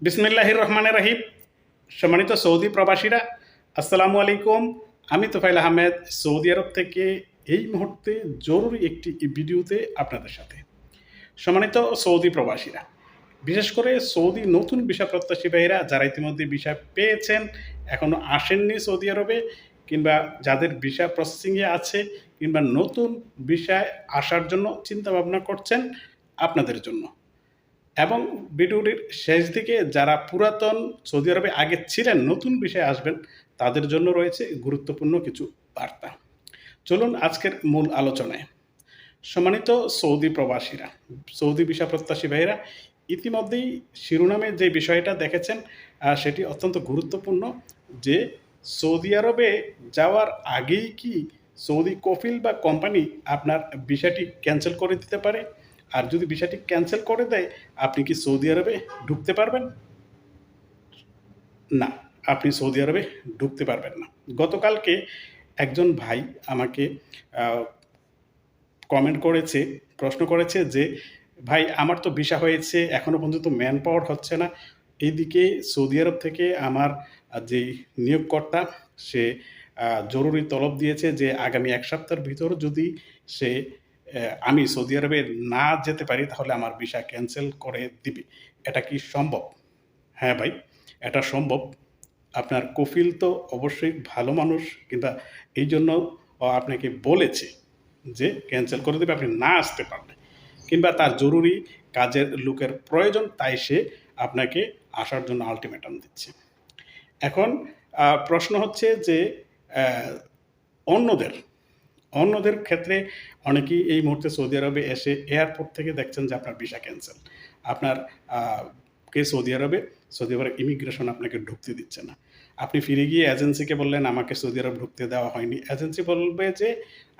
বিসমিল্লাহির রহমানের রাহিম সম্মানিত সৌদি প্রবাসীরা, আসসালামু আলাইকুম। আমি তোফাইল আহমেদ, সৌদি আরব থেকে এই মুহূর্তে জরুরি একটি ভিডিওতে আপনাদের সাথে। সম্মানিত সৌদি প্রবাসীরা, বিশেষ করে সৌদি নতুন ভিসা প্রত্যাশী ভাইরা যারা ইতিমধ্যে ভিসা পেয়েছেন এখনও আসেননি সৌদি আরবে, কিংবা যাদের ভিসা প্রসেসিংয়ে আছে, কিংবা নতুন ভিসায় আসার জন্য চিন্তা ভাবনা করছেন আপনাদের জন্য। এবং ভিডিওটির শেষ দিকে যারা পুরাতন সৌদি আরবে আগে ছিলেন, নতুন বিষয়ে আসবেন, তাদের জন্য রয়েছে গুরুত্বপূর্ণ কিছু বার্তা। চলুন আজকের মূল আলোচনায়। সম্মানিত সৌদি প্রবাসীরা, সৌদি ভিসা প্রত্যাশী ভাইরা ইতিমধ্যেই শিরোনামে যে বিষয়টা দেখেছেন সেটি অত্যন্ত গুরুত্বপূর্ণ যে সৌদি আরবে যাওয়ার আগেই কি সৌদি কফিল বা কোম্পানি আপনার ভিসাটি ক্যান্সেল করে দিতে পারে? আর যদি ভিসাটি ক্যান্সেল করে দেয়, আপনি কি সৌদি আরবে ঢুকতে পারবেন? না, আপনি সৌদি আরবে ঢুকতে পারবেন না। গতকালকে একজন ভাই আমাকে কমেন্ট করেছে, প্রশ্ন করেছে যে, ভাই, আমার তো ভিসা হয়েছে এখনও পর্যন্ত ম্যান পাওয়ার হচ্ছে না। এইদিকে সৌদি আরব থেকে আমার যে নিয়োগকর্তা, সে জরুরি তলব দিয়েছে যে, আগামী এক সপ্তাহের ভিতর যদি সে আমি সৌদি আরবে না যেতে পারি, তাহলে আমার ভিসা ক্যান্সেল করে দিবে। এটা কি সম্ভব? হ্যাঁ ভাই, এটা সম্ভব। আপনার কফিল তো অবশ্যই ভালো মানুষ, কিংবা এই জন্য আপনাকে বলেছে যে ক্যান্সেল করে দেবে, আপনি না আসতে পারলে। কিংবা তার জরুরি কাজের লোকের প্রয়োজন, তাই সে আপনাকে আসার জন্য আলটিমেটাম দিচ্ছে। এখন প্রশ্ন হচ্ছে যে অন্যদের অন্যদের ক্ষেত্রে অনেকেই এই মুহূর্তে সৌদি আরবে এসে এয়ারপোর্ট থেকে দেখছেন যে আপনার ভিসা ক্যান্সেল আপনার কে সৌদি আরবে? সৌদি আরবের ইমিগ্রেশন আপনাকে ঢুকতে দিচ্ছে না। আপনি ফিরে গিয়ে এজেন্সিকে বললেন, আমাকে সৌদি আরব ঢুকতে দেওয়া হয়নি। এজেন্সি বলবে যে,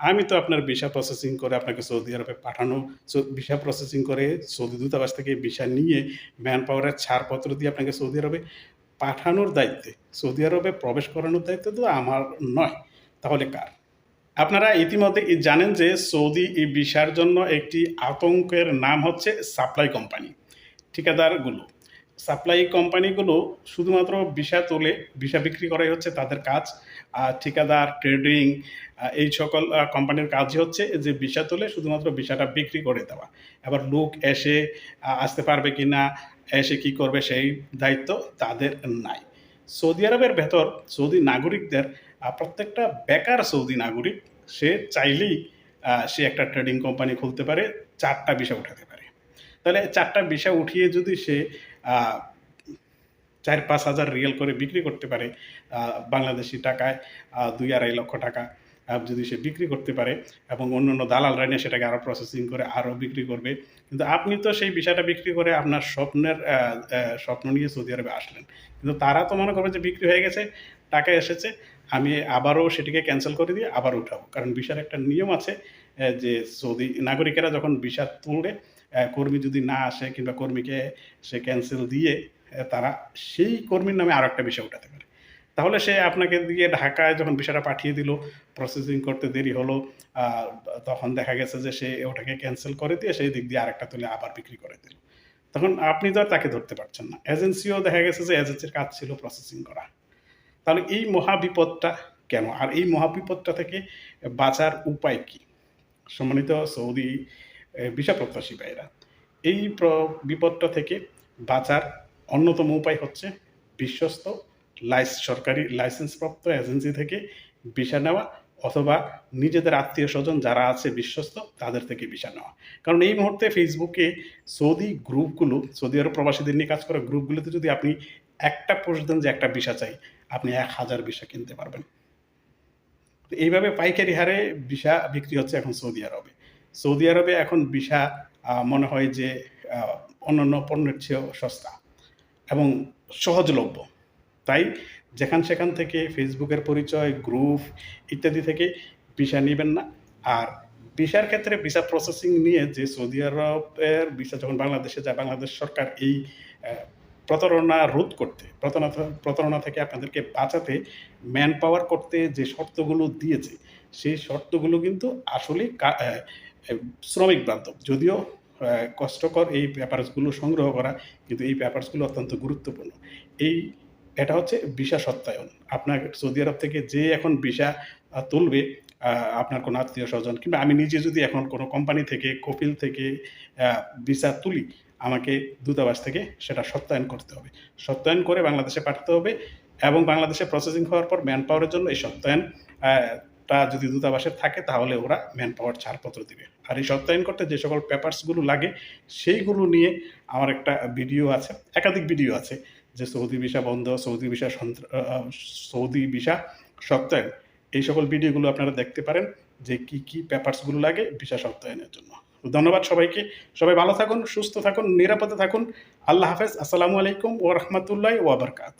আমি তো আপনার ভিসা প্রসেসিং করে আপনাকে সৌদি আরবে পাঠানো। ভিসা প্রসেসিং করে সৌদি দূতাবাস থেকে ভিসা নিয়ে ম্যান পাওয়ারের ছাড়পত্র দিয়ে আপনাকে সৌদি আরবে পাঠানোর দায়িত্বে, সৌদি আরবে প্রবেশ করানোর দায়িত্ব তো আমার নয়। তাহলে কার? আপনারা ইতিমধ্যে জানেন যে সৌদি ভিসার জন্য একটি আতঙ্কের নাম হচ্ছে সাপ্লাই কোম্পানি, ঠিকাদারগুলো। সাপ্লাই কোম্পানিগুলো শুধুমাত্র ভিসা তোলে, ভিসা বিক্রি করাই হচ্ছে তাদের কাজ, আর ঠিকাদার, ট্রেডিং এই সকল কোম্পানির কাজই হচ্ছে যে ভিসা তোলে শুধুমাত্র ভিসাটা বিক্রি করে দেওয়া। এবার লোক এসে আসতে পারবে কি না এসে কি করবে সেই দায়িত্ব তাদের নাই। সৌদি আরবের ভেতর সৌদি নাগরিকদের প্রত্যেকটা বেকার সৌদি নাগরিক, সে চাইলেই সে একটা ট্রেডিং কোম্পানি খুলতে পারে, চারটা বিষয় উঠাতে পারে। তাহলে চারটা বিষয় উঠিয়ে যদি সে চার পাঁচ হাজার রিয়েল করে বিক্রি করতে পারে বাংলাদেশি টাকায় দুই আড়াই লক্ষ টাকা যদি সে বিক্রি করতে পারে এবং অন্য অন্য দালাল রাইনে সেটাকে আরও প্রসেসিং করে আরও বিক্রি করবে। কিন্তু আপনি তো সেই বিষয়টা বিক্রি করে আপনার স্বপ্নের স্বপ্ন নিয়ে সৌদি আরবে আসলেন। কিন্তু তারা তো মনে করবে যে বিক্রি হয়ে গেছে, টাকা এসেছে, আমি আবারও সেটিকে ক্যান্সেল করে দিয়ে আবার উঠাবো। কারণ ভিসার একটা নিয়ম আছে যে সৌদি নাগরিকেরা যখন ভিসা তুলে কর্মী যদি না আসে কিংবা কর্মীকে সে ক্যান্সেল দিয়ে তারা সেই কর্মীর নামে আরও একটা বিষয় উঠাতে পারে। তাহলে সে আপনাকে দিয়ে ঢাকায় যখন বিষয়টা পাঠিয়ে দিল প্রসেসিং করতে দেরি হলো তখন দেখা গেছে যে সে ওটাকে ক্যান্সেল করে দিয়ে সেই দিক দিয়ে আরেকটা তুলে আবার বিক্রি করে দিল। তখন আপনি তো তাকে ধরতে পারছেন না। এজেন্সিও দেখা গেছে যে এজেন্সির কাজ ছিল প্রসেসিং করা। তাহলে এই মহাবিপদটা কেন? আর এই মহাবিপদটা থেকে বাঁচার উপায় কি? সম্মানিত সৌদি ভিসা প্রত্যাশী ভাইরা, এই বিপদটা থেকে বাঁচার অন্যতম উপায় হচ্ছে বিশ্বস্ত লাইস, সরকারি লাইসেন্সপ্রাপ্ত এজেন্সি থেকে ভিসা নেওয়া অথবা নিজেদের আত্মীয় স্বজন যারা আছে বিশ্বস্ত, তাদের থেকে ভিসা নেওয়া। কারণ এই মুহূর্তে ফেসবুকে সৌদি গ্রুপগুলো, সৌদি আরব প্রবাসীদের নিয়ে কাজ করা গ্রুপগুলোতে যদি আপনি একটা পোস্ট দেন যে একটা ভিসা চাই, আপনি এক হাজার ভিসা কিনতে পারবেন। এইভাবে পাইকারি হারে ভিসা বিক্রি হচ্ছে এখন সৌদি আরবে। সৌদি আরবে এখন ভিসা মনে হয় যে অন্যান্য পণ্যের চেয়েও সস্তা এবং সহজলভ্য। তাই যেখান সেখান থেকে ফেসবুকের পরিচয় গ্রুপ ইত্যাদি থেকে ভিসা নেবেন না। আর ভিসার ক্ষেত্রে ভিসা প্রসেসিং নিয়ে যে সৌদি আরবের ভিসা যখন বাংলাদেশে যায়, বাংলাদেশ সরকার এই প্রতারণা রোধ করতে, প্রতারণা প্রতারণা থেকে আপনাদেরকে বাঁচাতে ম্যান পাওয়ার করতে যে শর্তগুলো দিয়েছে, সেই শর্তগুলো কিন্তু আসলে শ্রমিক বান্ধব। যদিও কষ্টকর এই পেপারসগুলো সংগ্রহ করা, কিন্তু এই পেপারসগুলো অত্যন্ত গুরুত্বপূর্ণ। এই এটা হচ্ছে ভিসা সত্যায়ন। আপনার সৌদি আরব থেকে যে এখন ভিসা তুলবে আপনার কোনো আত্মীয় স্বজন, কিংবা আমি নিজে যদি এখন কোনো কোম্পানি থেকে, কপিল থেকে ভিসা তুলি, আমাকে দূতাবাস থেকে সেটা সত্যায়ন করতে হবে। সত্যায়ন করে বাংলাদেশে পাঠাতে হবে এবং বাংলাদেশে প্রসেসিং হওয়ার পর ম্যান পাওয়ারের জন্য এই সত্যায়ন টা যদি দূতাবাসে থাকে তাহলে ওরা ম্যান পাওয়ার ছাড়পত্র দিবে। আর এই সত্যায়ন করতে যে সকল পেপারসগুলো লাগে, সেইগুলো নিয়ে আমার একটা ভিডিও আছে, একাধিক ভিডিও আছে। যে সৌদি ভিসা বন্ধ, সৌদি ভিসা সৌদি ভিসা সত্যায়ন। এই সকল ভিডিওগুলো আপনারা দেখতে পারেন যে কি কি পেপারসগুলো লাগে ভিসা সত্যায়নের জন্য। ধন্যবাদ সবাইকে। সবাই ভালো থাকুন, সুস্থ থাকুন, নিরাপদে থাকুন। আল্লাহ হাফেজ। আসসালামু আলাইকুম ও রহমতুল্লাহ ওয়াবারকাত